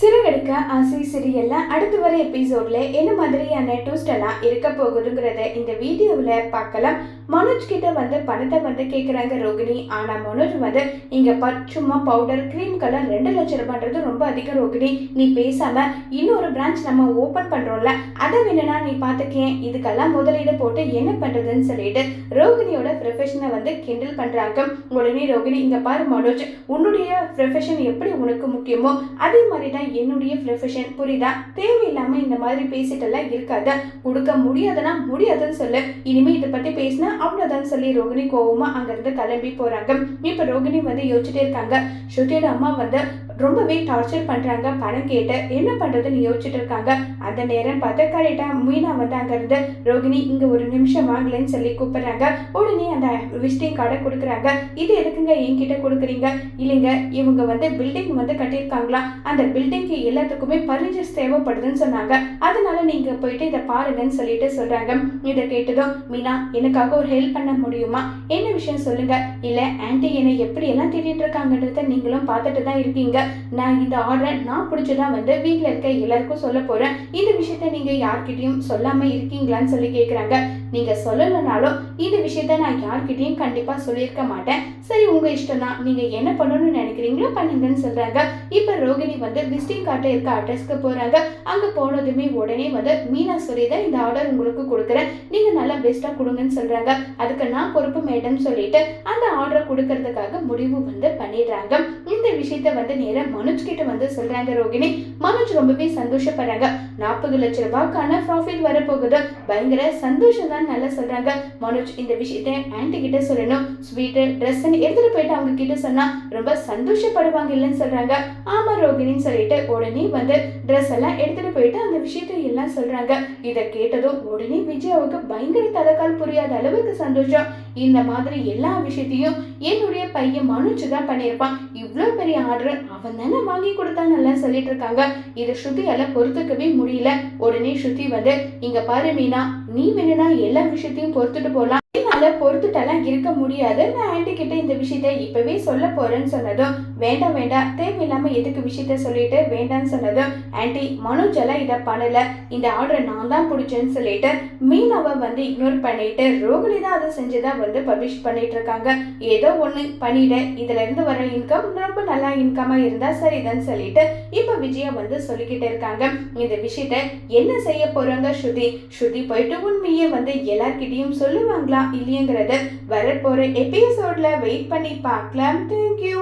சிறகடிக்க ஆசை சிறியல்ல அடுத்து வர எபிசோட்ல என்ன மாதிரியான ட்விஸ்ட் எல்லாம் இருக்க போகுதுங்கிறத இந்த வீடியோவில் பார்க்கலாம். மனோஜ் கிட்ட வந்து பணத்தை வந்து கேட்குறாங்க ரோகிணி. ஆனால் மனோஜ் வந்து இங்கே ப சும்மா பவுடர் க்ரீம் கலர் ரெண்டு லட்சம் ரூபான்றது ரொம்ப அதிகம் ரோகிணி. நீ பேசாமல் இன்னொரு பிரான்ச் நம்ம ஓப்பன் பண்ணுறோம்ல அதை வேணும்னா நீ பார்த்துக்கேன் இதுக்கெல்லாம் முதலீடு போட்டு என்ன பண்ணுறதுன்னு சொல்லிட்டு ரோகிணியோட ப்ரொஃபஷனை வந்து கிண்டல் பண்ணுறாங்க உடனே ரோகிணி இங்கே பாரு மனோஜ் உன்னுடைய ப்ரொஃபஷன் எப்படி உனக்கு முக்கியமோ அதே மாதிரி தான் என்னுடைய ப்ரொஃபஷன் புரியுதா? தேவையில்லாம இந்த மாதிரி பேசிட்டெல்லாம் இருக்காத. கொடுக்க முடியாதுன்னா முடியாதுன்னு சொல்லு. இனிமே இதை பத்தி பேசினா அவ்வளவுதான் சொல்லி ரோகிணி கோவமா அங்கிருந்து கிளம்பி போறாங்க. இப்ப ரோகிணி வந்து யோசிச்சுட்டே இருக்காங்க. ஸ்ருதியோட அம்மா வந்து ரொம்பவே டார்ச்சர் பண்ணுறாங்க பணம் கேட்டு என்ன பண்ணுறதுன்னு யோசிச்சுட்டு இருக்காங்க. அந்த நேரம் பார்த்து கரெக்டாக மீனா வந்து அங்கேருந்து ரோகிணி இங்கே ஒரு நிமிஷம் வாங்கலன்னு சொல்லி கூப்பிட்றாங்க. உடனே அந்த விசிட்டிங் கார்டை கொடுக்குறாங்க. இது எதுக்குங்க என்கிட்ட கொடுக்குறீங்க? இல்லைங்க இவங்க வந்து பில்டிங் வந்து கட்டியிருக்காங்களா? அந்த பில்டிங்க்கு எல்லாத்துக்குமே பர்னிச்சர்ஸ் தேவைப்படுதுன்னு சொன்னாங்க. அதனால நீங்க போயிட்டு இதை பாருங்கன்னு சொல்லிட்டு சொல்றாங்க. இதை கேட்டதும் மீனா எனக்காக ஒரு ஹெல்ப் பண்ண முடியுமா? என்ன விஷயம் சொல்லுங்க? இல்ல ஆன்டி என்னை எப்படி எல்லாம் திட்டிட்டு இருக்காங்கன்றத நீங்களும் பார்த்துட்டு தான் இருக்கீங்க. நான் இந்த ஆர்டரை நான் பிடிச்சதா வந்து வீட்டில் இருக்க எல்லாருக்கும் சொல்ல போறேன். இந்த விஷயத்த நீங்க யார்கிட்டயும் சொல்லாம இருக்கீங்களான்னு சொல்லி கேட்குறாங்க நீங்க சொல்லலைனாலும் இந்த விஷயத்த நான் யார்கிட்டயும் கண்டிப்பா சொல்லியிருக்க மாட்டேன். சரி உங்க இஷ்டம் தான். நீங்க என்ன பண்ணணும்னு நினைக்கிறீங்களோ பண்ணுங்கன்னு சொல்றாங்க. இப்ப ரோகிணி வந்து விசிட்டிங் கார்டு இருக்க அட்ரஸ்க்கு போறாங்க. அங்க போனதுமே உடனே வந்து மீனா சொல்லி தான் இந்த ஆர்டர் உங்களுக்கு கொடுக்குறேன். நீங்க நல்லா பெஸ்டா கொடுங்கன்னு சொல்றாங்க. அதுக்கு நான் பொறுப்பு மேடம் சொல்லிட்டு அந்த ஆர்டரை கொடுக்கறதுக்காக முடிவு வந்து பண்ணிடுறாங்க. இந்த விஷயத்த வந்து நேராக மனுஜ் கிட்ட வந்து சொல்றாங்க ரோகிணி. மனுஜ் ரொம்பவே சந்தோஷப்படுறாங்க. நாற்பது லட்ச ரூபாய்க்கான ப்ராஃபிட் வரப்போகுது. பயங்கர சந்தோஷம் தான் நல்லா சொல்றாங்க. மனோஜ் இந்த விஷயத்த ஆன்டி கிட்ட சொல்லணும். ஸ்வீட்டு ட்ரெஸ் எடுத்துட்டு போயிட்டு அவங்க கிட்ட சொன்னா ரொம்ப சந்தோஷப்படுவாங்க இல்லைன்னு சொல்றாங்க. ஆமா ரோகிணின்னு சொல்லிட்டு உடனே வந்து ட்ரெஸ் எல்லாம் எடுத்துட்டு போயிட்டு அந்த விஷயத்தை எல்லாம் சொல்றாங்க. இதை கேட்டதும் உடனே விஜயாவுக்கு பயங்கர தலைக்கால் புரியாத அளவுக்கு சந்தோஷம். இந்த மாதிரி எல்லா விஷயத்தையும் என்னுடைய பையன் மனோஜ் தான் பண்ணியிருப்பான். இவ்வளோ பெரிய ஆர்டர் அவன் தானே வாங்கி கொடுத்தான் நல்லா சொல்லிட்டு இருக்காங்க. இதை ஸ்ருதியால பொறுத்துக்கவே முடியல. உடனே ஸ்ருதி வந்து இங்க பாரு மீனா நீ வேணும்னா எல்லா விஷயத்தையும் பொறுத்துட்டு போலாம். என்னால பொறுத்துட்டெல்லாம் இருக்க முடியாது. நான் ஆண்டி கிட்ட இந்த விஷயத்த இப்பவே சொல்ல போறேன்னு சொன்னதும் வேண்டாம் வேண்டாம். தேவையில்லாமல் எதுக்கு விஷயத்த சொல்லிட்டு வேண்டாம்னு சொன்னதும் ஆன்டி மனோஜ் எல்லாம் இதை பண்ணலை. இந்த ஆர்டரை நான் தான் பிடிச்சேன்னு சொல்லிட்டு மீனாவை வந்து இக்னோர் பண்ணிட்டு ரோகிணி தான் அதை செஞ்சுதா வந்து பப்ளிஷ் பண்ணிட்டு இருக்காங்க. ஏதோ ஒன்று பண்ணிட. இதுல இருந்து வர இன்கம் ரொம்ப நல்லா இன்கமா இருந்தா சரிதான்னு சொல்லிட்டு இப்ப விஜயா வந்து சொல்லிக்கிட்டு இருக்காங்க. இந்த விஷயத்த என்ன செய்ய போறாங்க ஸ்ருதி? ஸ்ருதி போயிட்டு உண்மையை வந்து எல்லார்கிட்டையும் சொல்லுவாங்களா இல்லையங்கிறத வரப்போற எபிசோட்ல வெயிட் பண்ணி பார்க்கலாம். தேங்க்யூ